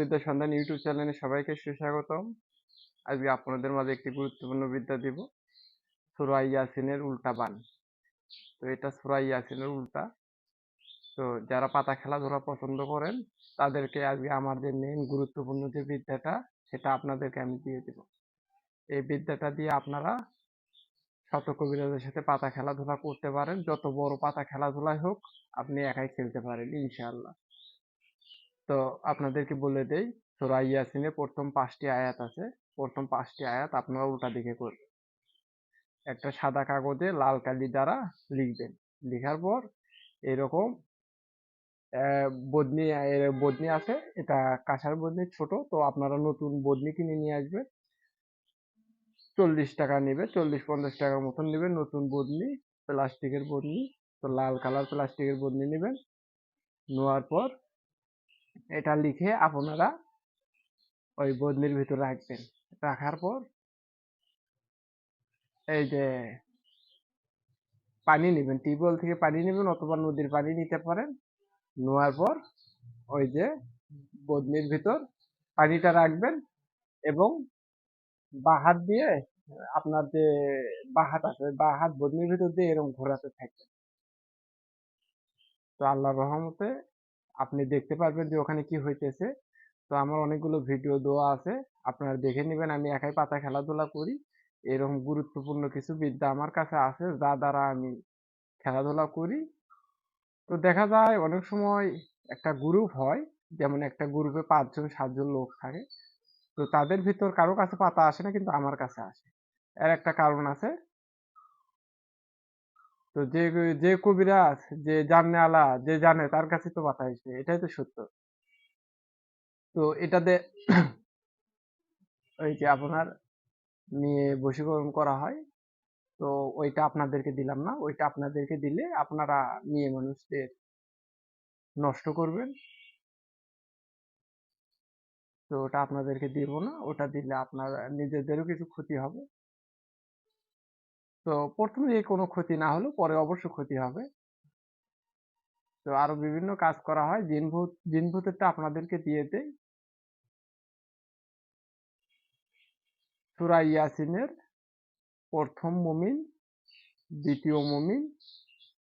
মুক্তিযোদ্ধা সন্ধান ইউটিউব চ্যানেলে সবাইকে সুস্বাগতম। আজকে আপনাদের মাঝে একটি গুরুত্বপূর্ণ বিদ্যা দিব। সুরা ইয়াসিনের উল্টা বান। তো এটা সুরা ইয়াসিনের উল্টা। তো যারা পাতা খেলাধুলা পছন্দ করেন, তাদেরকে আজকে আমার যে মেন গুরুত্বপূর্ণ যে বিদ্যাটা, সেটা আপনাদেরকে আমি দিয়ে দিব। এই বিদ্যাটা দিয়ে আপনারা শত কবিরাজের সাথে পাতা খেলাধুলা করতে পারেন। যত বড় পাতা খেলাধুলাই হোক, আপনি একাই খেলতে পারেন, ইনশাআল্লাহ। তো আপনাদেরকে বলে দেই, সূরা ইয়াসিনে প্রথম পাঁচটি আয়াত আছে। প্রথম পাঁচটি আয়াত আপনারা উল্টা দিকে করবেন। একটা সাদা কাগজে লাল কালি দ্বারা লিখবেন। লেখার পর এরকম বদনি বদনি আছে, এটা কাঁসার বদনি ছোট, তো আপনারা নতুন বদনি কিনে নিয়ে আসবেন। চল্লিশ টাকা নেবে, চল্লিশ পঞ্চাশ টাকার মতন নেবেন নতুন বদনি, প্লাস্টিকের বদনি, তো লাল কালার প্লাস্টিকের বদনি নেবেন। নেওয়ার পর এটা লিখে আপনারা ওই বদলির ভিতর রাখবেন। রাখার পর এই যে পানি নেবেন, টিউবওয়েল থেকে পানি নেবেন অথবা নদীর পানি নিতে পারেন। নেওয়ার পর ওই যে বদনির ভিতর পানিটা রাখবেন এবং বাহাত দিয়ে আপনার যে বাহাত আছে বাহাত বদনির ভিতর দিয়ে এরকম ঘোরাতে থাকবেন। তো আল্লাহর রহমতে আপনি দেখতে পারবেন যে ওখানে কি হইতেছে। তো আমার অনেকগুলো ভিডিও দেওয়া আছে, আপনারা দেখে নেবেন, আমি একাই পাতা খেলাধুলা করি। এরকম গুরুত্বপূর্ণ কিছু বিদ্যা আমার কাছে আছে, যা দ্বারা আমি খেলাধুলা করি। তো দেখা যায় অনেক সময় একটা গ্রুপ হয়, যেমন একটা গ্রুপে পাঁচজন, সাতজন লোক থাকে। তো তাদের ভিতর কারও কাছে পাতা আসে না, কিন্তু আমার কাছে আসে। এর একটা কারণ আছে তো যে যে কবিরাজ যে জানে আলা, যে জানে, তার কাছে তো পাতা আসবে এটাই তো সত্য। তো এটাতে ওই যে আপনার নিয়ে বশীকরণ করা হয়, তো ওইটা আপনাদেরকে দিলাম না, ওইটা আপনাদেরকে দিলে আপনারা মেয়ে মানুষদের নষ্ট করবেন। তো ওটা আপনাদেরকে দিব না, ওটা দিলে আপনার নিজেদেরও কিছু ক্ষতি হবে। তো প্রথমে কোনো ক্ষতি না হলেও পরে অবশ্য ক্ষতি হবে। তো আরও বিভিন্ন কাজ করা হয়। জিনভূত, জিনভূতেরটা আপনাদেরকে দিয়ে দেয় সুরা ইয়াসিনের প্রথম মমিন, দ্বিতীয় মমিন,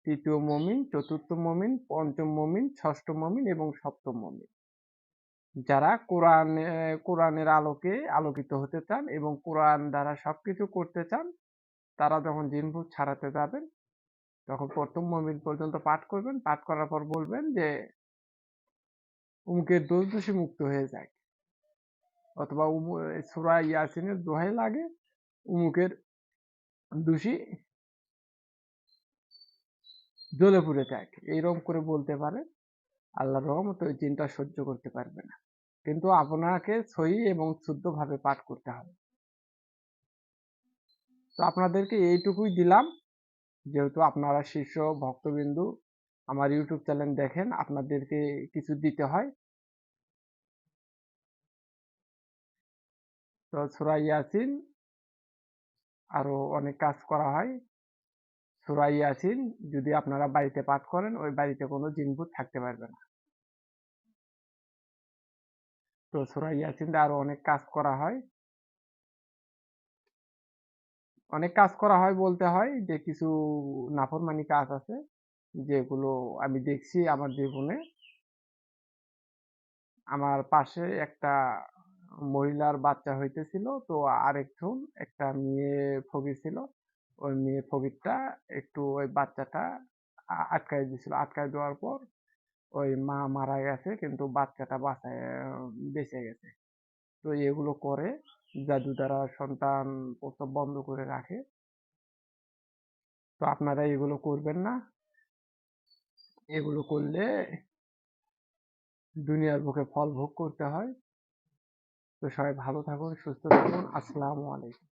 তৃতীয় মমিন, চতুর্থ মমিন, পঞ্চম মমিন, ষষ্ঠ মমিন এবং সপ্তম মমিন। যারা কোরআন, কোরআনের আলোকে আলোকিত হতে চান এবং কোরআন দ্বারা সবকিছু করতে চান তারা যখন জিনভূত ছাড়াতে যাবেন তখন প্রথম মমিন পর্যন্ত পাঠ করবেন, পাঠ করার পর বলবেন যে, উমুকের দোষ দোষী মুক্ত হয়ে যায়। অথবা সুরা ইয়াসিনের দোহাই লাগে, উমুকের দোষী জ্বলে পুড়ে যাক এইরকম করে বলতে পারে আল্লাহ রহমত ওই চিন্তা সহ্য করতে পারবে না। কিন্তু আপনাকে সহি এবং শুদ্ধভাবে পাঠ করতে হবে। তো আপনাদেরকে এইটুকুই দিলাম। যেহেতু আপনারা শীর্ষ ভক্তবিন্দু, আমার ইউটিউব চ্যানেল দেখেন, আপনাদেরকে কিছু দিতে হয়। তো সুরা ইয়াসিন, আরও অনেক কাজ করা হয়। সুরা ইয়াসিন, যদি আপনারা বাড়িতে পাঠ করেন, ওই বাড়িতে কোনো জিনভূত থাকতে পারবে না। তো সুরা ইয়াসিন আরও অনেক কাজ করা হয়। অনেক কাজ করা হয় বলতে হয় যে, কিছু নাফরমানি কাজ আছে যেগুলো আমি দেখছি আমার জীবনে। আমার পাশে একটা মহিলার বাচ্চা হইতেছিল, তো আরেকজন একটা মেয়ে ফকির ছিল। ওই মেয়ে ফকিরটা একটু ওই বাচ্চাটা আটকাই দিয়েছিল। আটকাই দেওয়ার পর ওই মা মারা গেছে, কিন্তু বাচ্চাটা বাঁচায় বেঁচে গেছে। তো এগুলো করে জাদু দ্বারা সন্তান প্রসব বন্ধ করে রাখে। তো আপনারা এগুলো করবেন না। এগুলো করলে দুনিয়ার বুকে ফল ভোগ করতে হয়। তো সবাই ভালো থাকুন, সুস্থ থাকুন। আসসালামু আলাইকুম।